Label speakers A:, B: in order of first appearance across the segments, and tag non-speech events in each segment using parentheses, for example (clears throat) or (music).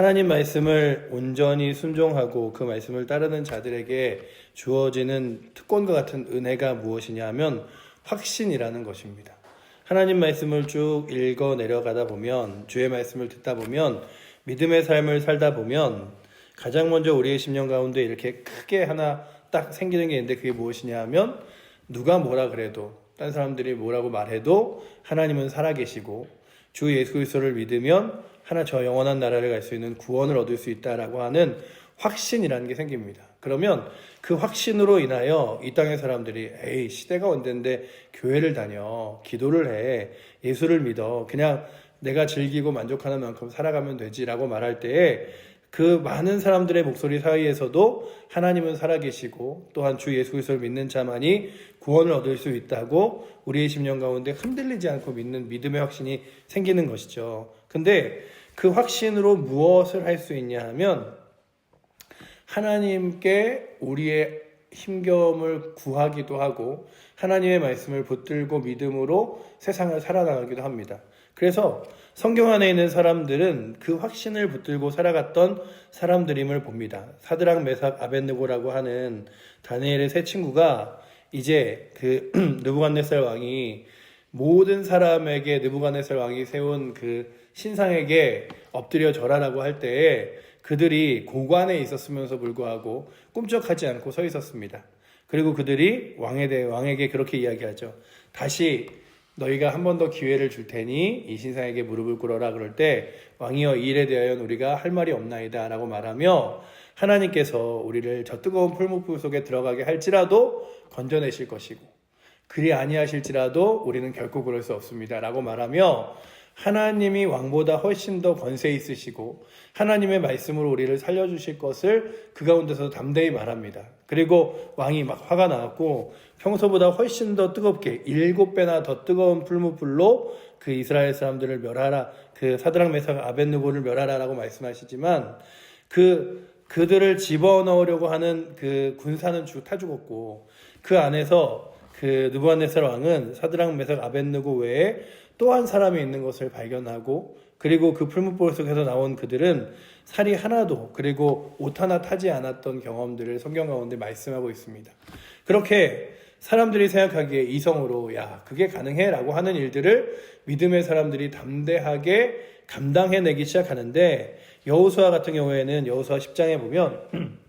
A: 하나님 말씀을 온전히 순종하고 그 말씀을 따르는 자들에게 주어지는 특권과 같은 은혜가 무엇이냐 하면 확신이라는 것입니다. 하나님 말씀을 쭉 읽어 내려가다 보면 주의 말씀을 듣다 보면 믿음의 삶을 살다 보면 가장 먼저 우리의 심령 가운데 이렇게 크게 하나 딱 생기는 게 있는데 그게 무엇이냐 하면 누가 뭐라 그래도 딴 사람들이 뭐라고 말해도 하나님은 살아계시고 주 예수 그리스도를 믿으면 하나 저 영원한 나라를 갈 수 있는 구원을 얻을 수 있다라고 하는 확신이라는 게 생깁니다. 그러면 그 확신으로 인하여 이 땅의 사람들이 에이 시대가 언젠데 교회를 다녀 기도를 해 예수를 믿어 그냥 내가 즐기고 만족하는 만큼 살아가면 되지라고 말할 때에 그 많은 사람들의 목소리 사이에서도 하나님은 살아계시고 또한 주 예수 그리스도를 믿는 자만이 구원을 얻을 수 있다고 우리의 심령 가운데 흔들리지 않고 믿는 믿음의 확신이 생기는 것이죠. 근데 그 확신으로 무엇을 할 수 있냐 하면 하나님께 우리의 힘겨움을 구하기도 하고 하나님의 말씀을 붙들고 믿음으로 세상을 살아나가기도 합니다. 그래서 성경 안에 있는 사람들은 그 확신을 붙들고 살아갔던 사람들임을 봅니다. 사드랑 메삭 아벤느고라고 하는 다니엘의 세 친구가 이제 그 (clears throat) 느부갓네살 왕이 모든 사람에게 느부갓네살 왕이 세운 그 신상에게 엎드려 절하라고 할 때에 그들이 고관에 있었으면서 불구하고 꿈쩍하지 않고 서 있었습니다. 그리고 그들이 왕에 대해 왕에게 그렇게 이야기하죠. 다시 너희가 한 번 더 기회를 줄 테니 이 신상에게 무릎을 꿇어라 그럴 때 왕이여 이 일에 대하여 우리가 할 말이 없나이다 라고 말하며 하나님께서 우리를 저 뜨거운 풀무불 속에 들어가게 할지라도 건져내실 것이고 그리 아니하실지라도 우리는 결코 그럴 수 없습니다 라고 말하며 하나님이 왕보다 훨씬 더 권세 있으시고 하나님의 말씀으로 우리를 살려주실 것을 그 가운데서 담대히 말합니다. 그리고 왕이 막 화가 나왔고 평소보다 훨씬 더 뜨겁게 일곱 배나 더 뜨거운 풀무불로 그 이스라엘 사람들을 멸하라 그 사드랑 메삭 아벤누고를 멸하라라고 말씀하시지만 그 그들을 집어넣으려고 하는 그 군사는 주 타 죽었고 그 안에서 그 느부갓네살 왕은 사드랑 메삭 아벤누고 외에 또한 사람이 있는 것을 발견하고 그리고 그 풀무볼 속에서 나온 그들은 살이 하나도 그리고 옷 하나 타지 않았던 경험들을 성경 가운데 말씀하고 있습니다. 그렇게 사람들이 생각하기에 이성으로 야 그게 가능해라고 하는 일들을 믿음의 사람들이 담대하게 감당해내기 시작하는데 여호수아 같은 경우에는 여호수아 10장에 보면 (clears throat)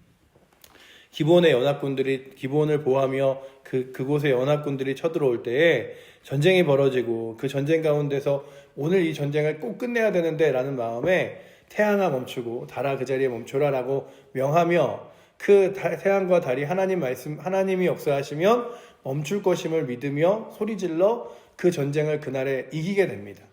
A: 기본의 연합군들이 기본을 보호하며 그 그곳에 연합군들이 쳐들어올 때에 전쟁이 벌어지고 그 전쟁 가운데서 오늘 이 전쟁을 꼭 끝내야 되는데라는 마음에 태양아 멈추고 달아 그 자리에 멈춰라라고 명하며 그 다- 태양과 달이 하나님 말씀 하나님이 역사하시면 멈출 것임을 믿으며 소리질러 그 전쟁을 그날에 이기게 됩니다.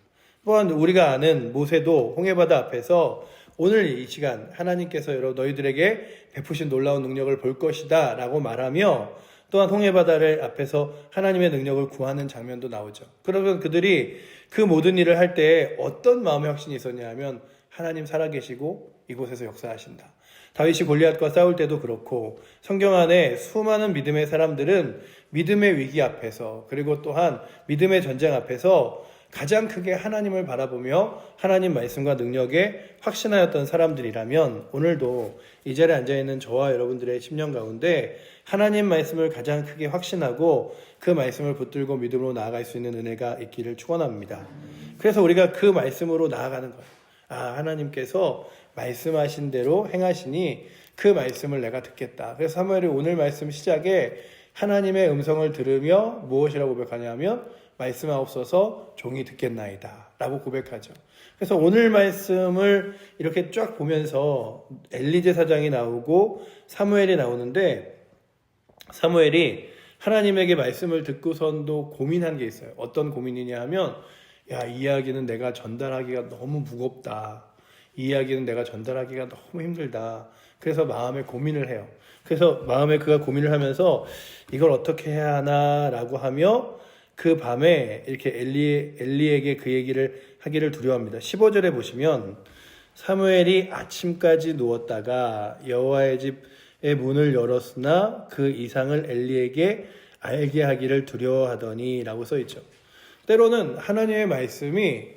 A: 또한 우리가 아는 모세도 홍해바다 앞에서 오늘 이 시간 하나님께서 여러 너희들에게 베푸신 놀라운 능력을 볼 것이다 라고 말하며 또한 홍해바다를 앞에서 하나님의 능력을 구하는 장면도 나오죠. 그러면 그들이 그 모든 일을 할 때 어떤 마음의 확신이 있었냐 하면 하나님 살아계시고 이곳에서 역사하신다. 다윗이 골리앗과 싸울 때도 그렇고 성경 안에 수많은 믿음의 사람들은 믿음의 위기 앞에서 그리고 또한 믿음의 전쟁 앞에서 가장 크게 하나님을 바라보며 하나님 말씀과 능력에 확신하였던 사람들이라면 오늘도 이 자리에 앉아 있는 저와 여러분들의 심령 가운데 하나님 말씀을 가장 크게 확신하고 그 말씀을 붙들고 믿음으로 나아갈 수 있는 은혜가 있기를 축원합니다. 그래서 우리가 그 말씀으로 나아가는 거예요. 아, 하나님께서 말씀하신 대로 행하시니 그 말씀을 내가 듣겠다. 그래서 사무엘이 오늘 말씀 시작에 하나님의 음성을 들으며 무엇이라고 고백하냐면 말씀하옵소서 종이 듣겠나이다. 라고 고백하죠. 그래서 오늘 말씀을 이렇게 쫙 보면서 엘리제 사장이 나오고 사무엘이 나오는데 사무엘이 하나님에게 말씀을 듣고선도 고민한 게 있어요. 어떤 고민이냐 하면 야, 이 이야기는 내가 전달하기가 너무 무겁다. 이 이야기는 내가 전달하기가 너무 힘들다. 그래서 마음에 고민을 해요. 그래서 마음에 그가 고민을 하면서 이걸 어떻게 해야 하나라고 하며 그 밤에 이렇게 엘리, 엘리에게 그 얘기를 하기를 두려워합니다. 15절에 보시면 사무엘이 아침까지 누웠다가 여호와의 집의 문을 열었으나 그 이상을 엘리에게 알게 하기를 두려워하더니라고 써 있죠. 때로는 하나님의 말씀이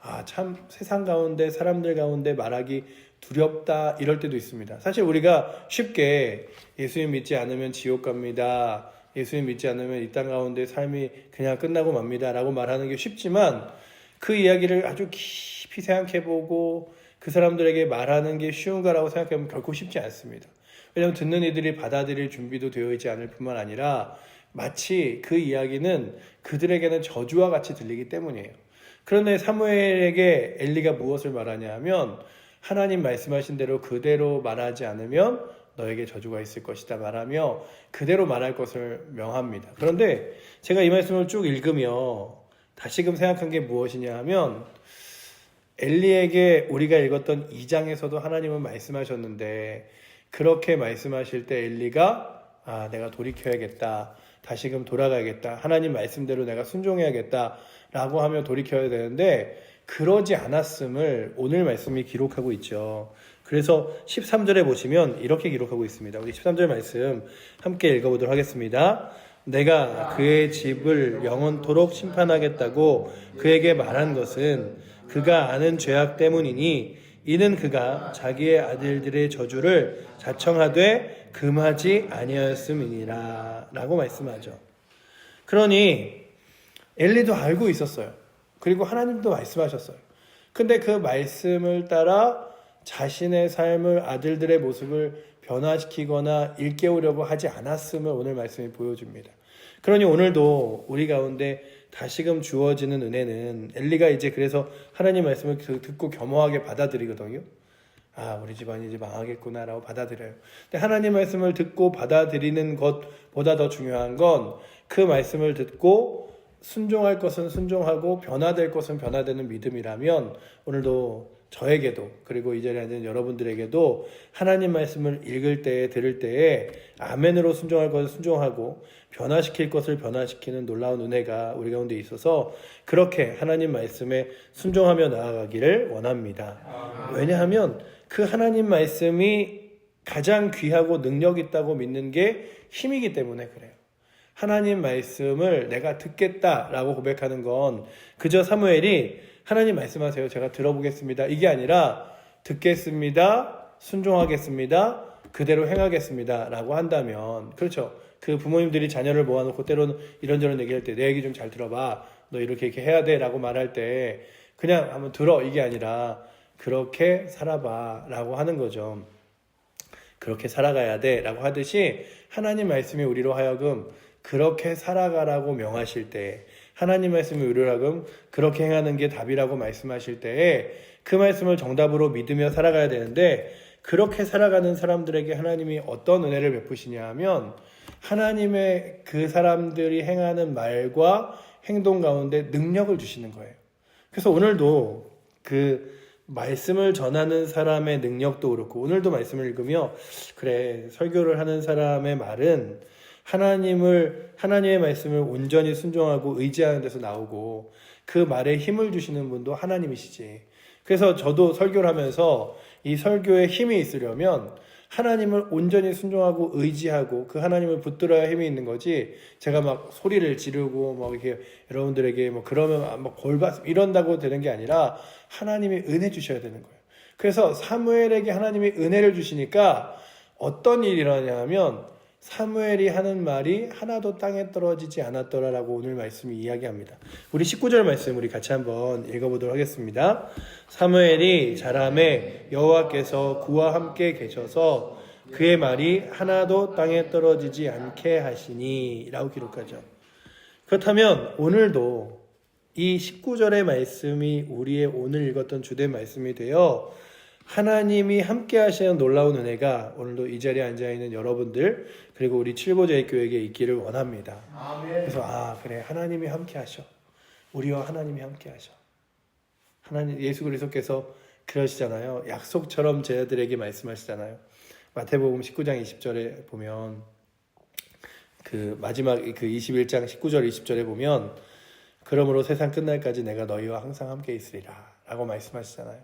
A: 아, 참 세상 가운데 사람들 가운데 말하기 두렵다 이럴 때도 있습니다. 사실 우리가 쉽게 예수님 믿지 않으면 지옥 갑니다. 예수님 믿지 않으면 이 땅 가운데 삶이 그냥 끝나고 맙니다 라고 말하는 게 쉽지만 그 이야기를 아주 깊이 생각해 보고 그 사람들에게 말하는 게 쉬운가라고 생각하면 결코 쉽지 않습니다. 왜냐하면 듣는 이들이 받아들일 준비도 되어 있지 않을 뿐만 아니라 마치 그 이야기는 그들에게는 저주와 같이 들리기 때문이에요. 그런데 사무엘에게 엘리가 무엇을 말하냐 하면 하나님 말씀하신 대로 그대로 말하지 않으면 너에게 저주가 있을 것이다 말하며 그대로 말할 것을 명합니다. 그런데 제가 이 말씀을 쭉 읽으며 다시금 생각한 게 무엇이냐 하면 엘리에게 우리가 읽었던 2장에서도 하나님은 말씀하셨는데 그렇게 말씀하실 때 엘리가 아 내가 돌이켜야겠다 다시금 돌아가야겠다 하나님 말씀대로 내가 순종해야겠다 라고 하며 돌이켜야 되는데 그러지 않았음을 오늘 말씀이 기록하고 있죠. 그래서 13절에 보시면 이렇게 기록하고 있습니다. 우리 13절 말씀 함께 읽어보도록 하겠습니다. 내가 그의 집을 영원토록 심판하겠다고 그에게 말한 것은 그가 아는 죄악 때문이니 이는 그가 자기의 아들들의 저주를 자청하되 금하지 아니하였음이니라 라고 말씀하죠. 그러니 엘리도 알고 있었어요. 그리고 하나님도 말씀하셨어요. 근데 그 말씀을 따라 자신의 삶을 아들들의 모습을 변화시키거나 일깨우려고 하지 않았음을 오늘 말씀이 보여줍니다. 그러니 오늘도 우리 가운데 다시금 주어지는 은혜는 엘리가 이제 그래서 하나님 말씀을 듣고 겸허하게 받아들이거든요. 아, 우리 집안이 이제 망하겠구나라고 받아들여요. 근데 하나님 말씀을 듣고 받아들이는 것보다 더 중요한 건 그 말씀을 듣고 순종할 것은 순종하고 변화될 것은 변화되는 믿음이라면 오늘도 저에게도 그리고 이 자리에 앉은 여러분들에게도 하나님 말씀을 읽을 때에 들을 때에 아멘으로 순종할 것을 순종하고 변화시킬 것을 변화시키는 놀라운 은혜가 우리 가운데 있어서 그렇게 하나님 말씀에 순종하며 나아가기를 원합니다. 왜냐하면 그 하나님 말씀이 가장 귀하고 능력 있다고 믿는 게 힘이기 때문에 그래요. 하나님 말씀을 내가 듣겠다라고 고백하는 건 그저 사무엘이 하나님 말씀하세요. 제가 들어보겠습니다. 이게 아니라 듣겠습니다. 순종하겠습니다. 그대로 행하겠습니다. 라고 한다면, 그렇죠. 그 부모님들이 자녀를 모아놓고 때로는 이런저런 얘기할 때 내 얘기 좀 잘 들어봐. 너 이렇게 이렇게 해야 돼. 라고 말할 때 그냥 한번 들어. 이게 아니라 그렇게 살아봐. 라고 하는 거죠. 그렇게 살아가야 돼. 라고 하듯이 하나님 말씀이 우리로 하여금 그렇게 살아가라고 명하실 때 하나님 우리로 하여금 그렇게 행하는 게 답이라고 말씀하실 때에 그 말씀을 정답으로 믿으며 살아가야 되는데 그렇게 살아가는 사람들에게 하나님이 어떤 은혜를 베푸시냐 하면 하나님의 그 사람들이 행하는 말과 행동 가운데 능력을 주시는 거예요. 그래서 오늘도 그 말씀을 전하는 사람의 능력도 그렇고 오늘도 말씀을 읽으며 그래 설교를 하는 사람의 말은 하나님을 하나님의 말씀을 온전히 순종하고 의지하는 데서 나오고 그 말에 힘을 주시는 분도 하나님이시지. 그래서 저도 설교를 하면서 이 설교에 힘이 있으려면 하나님을 온전히 순종하고 의지하고 그 하나님을 붙들어야 힘이 있는 거지. 제가 막 소리를 지르고 막 이렇게 여러분들에게 뭐 그러면 막 골받 이런다고 되는 게 아니라 하나님이 은혜 주셔야 되는 거예요. 그래서 사무엘에게 하나님이 은혜를 주시니까 어떤 일이 일어나냐면 사무엘이 하는 말이 하나도 땅에 떨어지지 않았더라라고 오늘 말씀이 이야기합니다. 우리 19절 말씀 우리 같이 한번 읽어보도록 하겠습니다. 사무엘이 자람에 여호와께서 그와 함께 계셔서 그의 말이 하나도 땅에 떨어지지 않게 하시니라고 기록하죠. 그렇다면 오늘도 이 19절의 말씀이 우리의 오늘 읽었던 주된 말씀이 되어 하나님이 함께 하시는 놀라운 은혜가 오늘도 이 자리에 앉아 있는 여러분들 그리고 우리 칠보제의 교회에 있기를 원합니다.
B: 아멘.
A: 그래서 아 그래 하나님이 함께 하셔. 우리와 하나님이 함께 하셔. 하나님 예수 그리스도께서 그러시잖아요. 약속처럼 제자들에게 말씀하시잖아요. 마태복음 19장 20절에 보면 그 마지막 그 21장 19절 20절에 보면 그러므로 세상 끝날까지 내가 너희와 항상 함께 있으리라라고 말씀하시잖아요.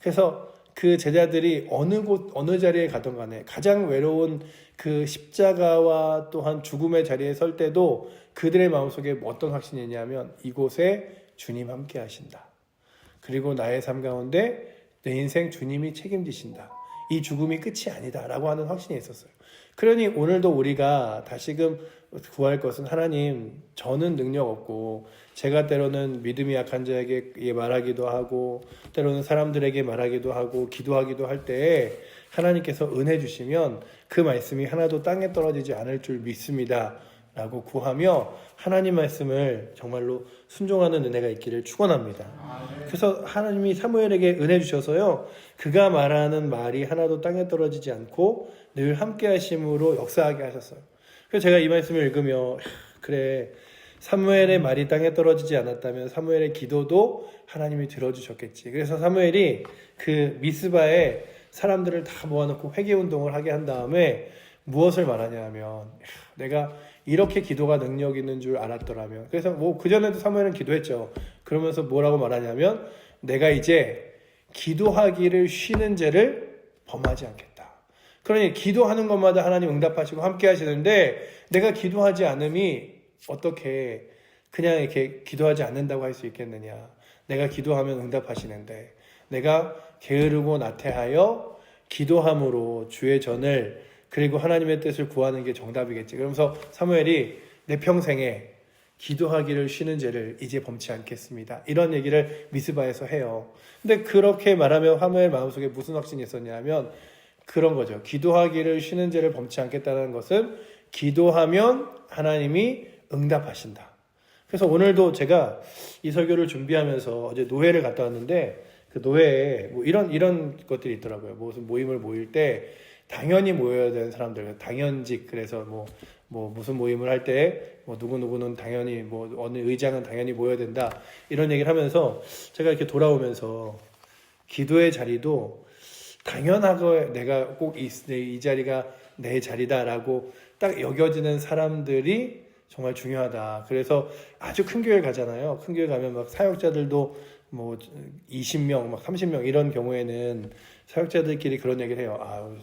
A: 그래서 그 제자들이 어느 곳 어느 자리에 가던 간에 가장 외로운 그 십자가와 또한 죽음의 자리에 설 때도 그들의 마음속에 어떤 확신이 있냐면 이곳에 주님 함께 하신다. 그리고 나의 삶 가운데 내 인생 주님이 책임지신다. 이 죽음이 끝이 아니다 라고 하는 확신이 있었어요. 그러니 오늘도 우리가 다시금 구할 것은 하나님, 저는 능력 없고 제가 때로는 믿음이 약한 자에게 말하기도 하고 때로는 사람들에게 말하기도 하고 기도하기도 할때 하나님께서 은혜 주시면 그 말씀이 하나도 땅에 떨어지지 않을 줄 믿습니다. 라고 구하며 하나님 말씀을 정말로 순종하는 은혜가 있기를 축원합니다. 그래서 하나님이 사무엘에게 은혜 주셔서요. 그가 말하는 말이 하나도 땅에 떨어지지 않고 늘 함께 하심으로 역사하게 하셨어요. 그래서 제가 이 말씀을 읽으며 그래 사무엘의 말이 땅에 떨어지지 않았다면 사무엘의 기도도 하나님이 들어주셨겠지. 그래서 사무엘이 그 미스바에 사람들을 다 모아놓고 회개 운동을 하게 한 다음에 무엇을 말하냐면 내가 이렇게 기도가 능력 있는 줄 알았더라면 그래서 뭐 그전에도 사무엘은 기도했죠. 그러면서 뭐라고 말하냐면 내가 이제 기도하기를 쉬는 죄를 범하지 않겠다. 그러니 기도하는 것마다 하나님 응답하시고 함께 하시는데 내가 기도하지 않음이 어떻게 그냥 이렇게 기도하지 않는다고 할 수 있겠느냐. 내가 기도하면 응답하시는데 내가 게으르고 나태하여 기도함으로 주의 전을 그리고 하나님의 뜻을 구하는 게 정답이겠지. 그러면서 사무엘이 내 평생에 기도하기를 쉬는 죄를 이제 범치 않겠습니다. 이런 얘기를 미스바에서 해요. 근데 그렇게 말하면 사무엘 마음속에 무슨 확신이 있었냐면 그런 거죠. 기도하기를 쉬는 죄를 범치 않겠다는 것은 기도하면 하나님이 응답하신다. 그래서 오늘도 제가 이 설교를 준비하면서 어제 노회를 갔다 왔는데 그 노회에 뭐 이런 이런 것들이 있더라고요. 무슨 모임을 모일 때 당연히 모여야 되는 사람들, 당연직 그래서 뭐, 뭐 무슨 모임을 할 때 뭐 누구 누구는 당연히 뭐 어느 의장은 당연히 모여야 된다 이런 얘기를 하면서 제가 이렇게 돌아오면서 기도의 자리도 당연하고 내가 꼭이 자리가 내 자리다라고 딱 여겨지는 사람들이 정말 중요하다. 그래서 아주 큰 교회 가잖아요. 큰 교회 가면 막 사역자들도 뭐 20명, 막 30명 이런 경우에는 사역자들끼리 그런 얘기를 해요. 아유,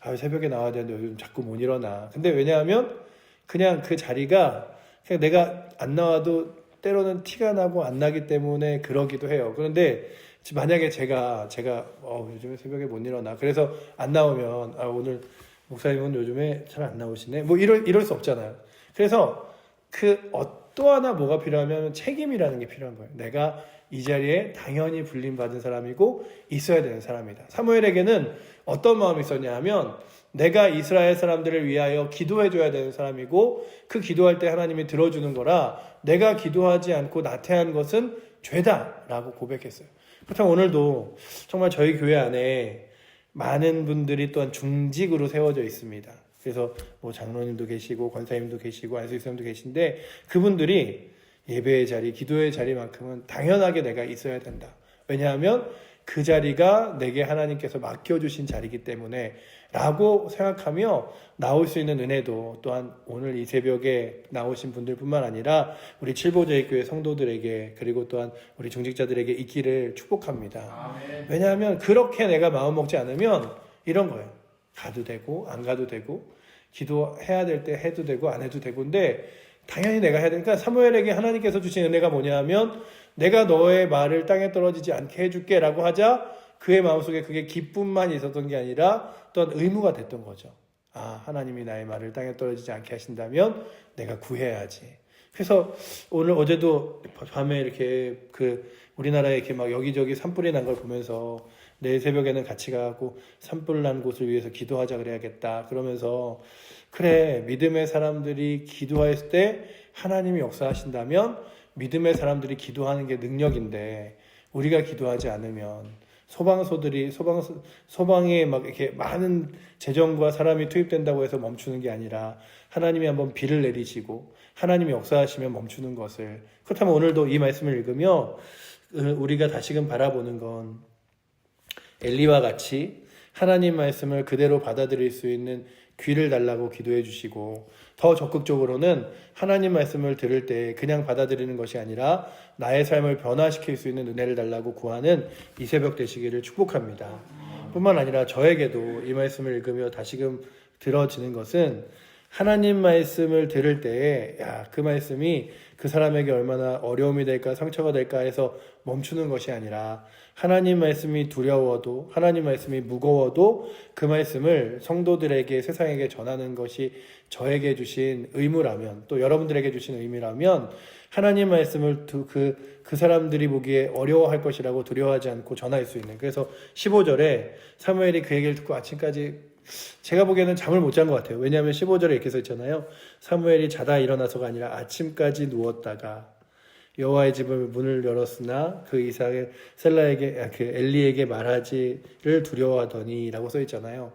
A: 아유 새벽에 나와야 되는데 요즘 자꾸 못 일어나. 근데 왜냐하면 그냥 그 자리가 그냥 내가 안 나와도 때로는 티가 나고 안 나기 때문에 그러기도 해요. 그런데 만약에 제가 제가 어, 요즘에 새벽에 못 일어나. 그래서 안 나오면 아, 오늘 목사님은 요즘에 잘 안 나오시네. 뭐 이럴 이럴 수 없잖아요. 그래서 그또 하나 뭐가 필요하면 책임이라는 게 필요한 거예요. 내가 이 자리에 당연히 불림 받은 사람이고 있어야 되는 사람이다. 사무엘에게는 어떤 마음이 있었냐 하면 내가 이스라엘 사람들을 위하여 기도해 줘야 되는 사람이고 그 기도할 때 하나님이 들어주는 거라 내가 기도하지 않고 나태한 것은 죄다라고 고백했어요. 그렇다면 오늘도 정말 저희 교회 안에 많은 분들이 또한 중직으로 세워져 있습니다. 그래서 뭐 장로님도 계시고 권사님도 계시고 안수생도 계신데 그분들이 예배의 자리, 기도의 자리만큼은 당연하게 내가 있어야 된다. 왜냐하면 그 자리가 내게 하나님께서 맡겨주신 자리이기 때문에 라고 생각하며 나올 수 있는 은혜도 또한 오늘 이 새벽에 나오신 분들 뿐만 아니라 우리 칠보제교회 성도들에게 그리고 또한 우리 중직자들에게 있기를 축복합니다. 왜냐하면 그렇게 내가 마음 먹지 않으면 이런 거예요. 가도 되고 안 가도 되고 기도해야 될 때 해도 되고 안 해도 되고인데 당연히 내가 해야 되니까 사무엘에게 하나님께서 주신 은혜가 뭐냐면 내가 너의 말을 땅에 떨어지지 않게 해줄게 라고 하자 그의 마음속에 그게 기쁨만 있었던 게 아니라 또한 의무가 됐던 거죠. 아 하나님이 나의 말을 땅에 떨어지지 않게 하신다면 내가 구해야지. 그래서 오늘 어제도 밤에 이렇게 그 우리나라에 이렇게 막 여기저기 산불이 난 걸 보면서 내일 새벽에는 같이 가고 산불 난 곳을 위해서 기도하자 그래야겠다. 그러면서 그래 믿음의 사람들이 기도했을 때 하나님이 역사하신다면 믿음의 사람들이 기도하는 게 능력인데 우리가 기도하지 않으면 소방서들이 소방 소방에 막 이렇게 많은 재정과 사람이 투입된다고 해서 멈추는 게 아니라 하나님이 한번 비를 내리시고 하나님이 역사하시면 멈추는 것을. 그렇다면 오늘도 이 말씀을 읽으며 우리가 다시금 바라보는 건 엘리와 같이 하나님 말씀을 그대로 받아들일 수 있는 귀를 달라고 기도해 주시고 더 적극적으로는 하나님 말씀을 들을 때 그냥 받아들이는 것이 아니라 나의 삶을 변화시킬 수 있는 은혜를 달라고 구하는 이 새벽 되시기를 축복합니다. 뿐만 아니라 저에게도 이 말씀을 읽으며 다시금 들어지는 것은 하나님 말씀을 들을 때에 야, 그 말씀이 그 사람에게 얼마나 어려움이 될까 상처가 될까 해서 멈추는 것이 아니라 하나님 말씀이 두려워도 하나님 말씀이 무거워도 그 말씀을 성도들에게 세상에게 전하는 것이 저에게 주신 의무라면 또 여러분들에게 주신 의미라면 하나님 말씀을 두- 그, 그 사람들이 보기에 어려워할 것이라고 두려워하지 않고 전할 수 있는. 그래서 15절에 사무엘이 그 얘기를 듣고 아침까지 제가 보기에는 잠을 못 잔 것 같아요. 왜냐하면 15절에 이렇게 써 있잖아요. 사무엘이 자다 일어나서가 아니라 아침까지 누웠다가 여호와의 집을 문을 열었으나 그 이삭의 셀라에게 아, 그 엘리에게 말하지를 두려워하더니라고 써 있잖아요.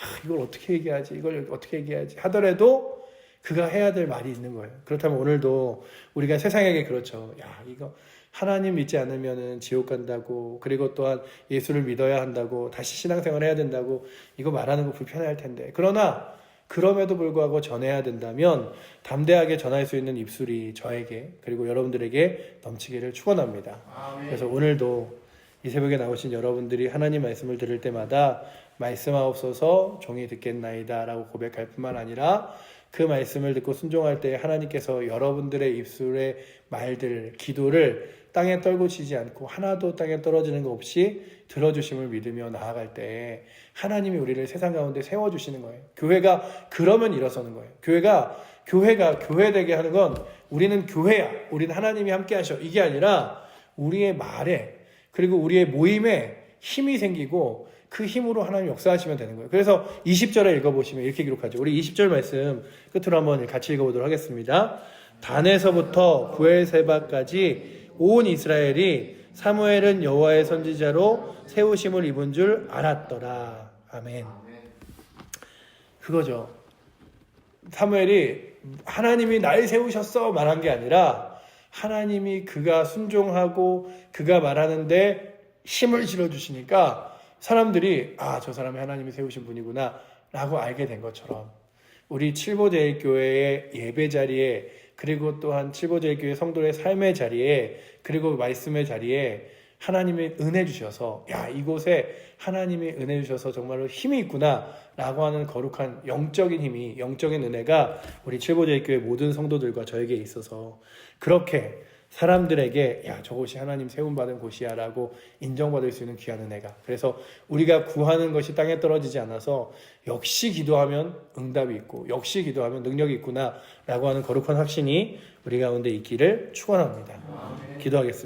A: 아, 이걸 어떻게 얘기하지? 이걸 어떻게 얘기하지? 하더라도 그가 해야 될 말이 있는 거예요. 그렇다면 오늘도 우리가 세상에게 그렇죠. 야, 이거 하나님 믿지 않으면은 지옥 간다고, 그리고 또한 예수를 믿어야 한다고, 다시 신앙생활 해야 된다고, 이거 말하는 거 불편할 텐데. 그러나, 그럼에도 불구하고 전해야 된다면, 담대하게 전할 수 있는 입술이 저에게, 그리고 여러분들에게 넘치기를 축원합니다. 그래서 오늘도 이 새벽에 나오신 여러분들이 하나님 말씀을 들을 때마다 말씀하옵소서 종이 듣겠나이다라고 고백할 뿐만 아니라 그 말씀을 듣고 순종할 때 하나님께서 여러분들의 입술의 말들, 기도를 땅에 떨구시지 않고 하나도 땅에 떨어지는 것 없이 들어주심을 믿으며 나아갈 때 하나님이 우리를 세상 가운데 세워주시는 거예요. 교회가 그러면 일어서는 거예요. 교회가 교회가 교회되게 하는 건 우리는 교회야. 우리는 하나님이 함께 하셔. 이게 아니라 우리의 말에 그리고 우리의 모임에 힘이 생기고 그 힘으로 하나님 역사하시면 되는 거예요. 그래서 20절에 읽어보시면 이렇게 기록하죠. 우리 20절 말씀 끝으로 한번 같이 읽어보도록 하겠습니다. 단에서부터 부엘세바까지 온 이스라엘이 사무엘은 여호와의 선지자로 세우심을 입은 줄 알았더라. 아멘. 그거죠. 사무엘이 하나님이 날 세우셨어 말한 게 아니라 하나님이 그가 순종하고 그가 말하는데 힘을 실어 주시니까 사람들이 아 저 사람이 하나님이 세우신 분이구나 라고 알게 된 것처럼 우리 칠보제일 교회의 예배 자리에 그리고 또한 칠보제일 교회 성도의 삶의 자리에 그리고 말씀의 자리에 하나님이 은혜 주셔서 야 이곳에 하나님이 은혜 주셔서 정말로 힘이 있구나라고 하는 거룩한 영적인 힘이 영적인 은혜가 우리 칠보제일 교회 모든 성도들과 저에게 있어서 그렇게 사람들에게 야 저곳이 하나님 세움 받은 곳이야라고 인정받을 수 있는 귀한 은혜가 그래서 우리가 구하는 것이 땅에 떨어지지 않아서 역시 기도하면 응답이 있고 역시 기도하면 능력이 있구나라고 하는 거룩한 확신이 우리 가운데 있기를 축원합니다. 기도하겠습니다.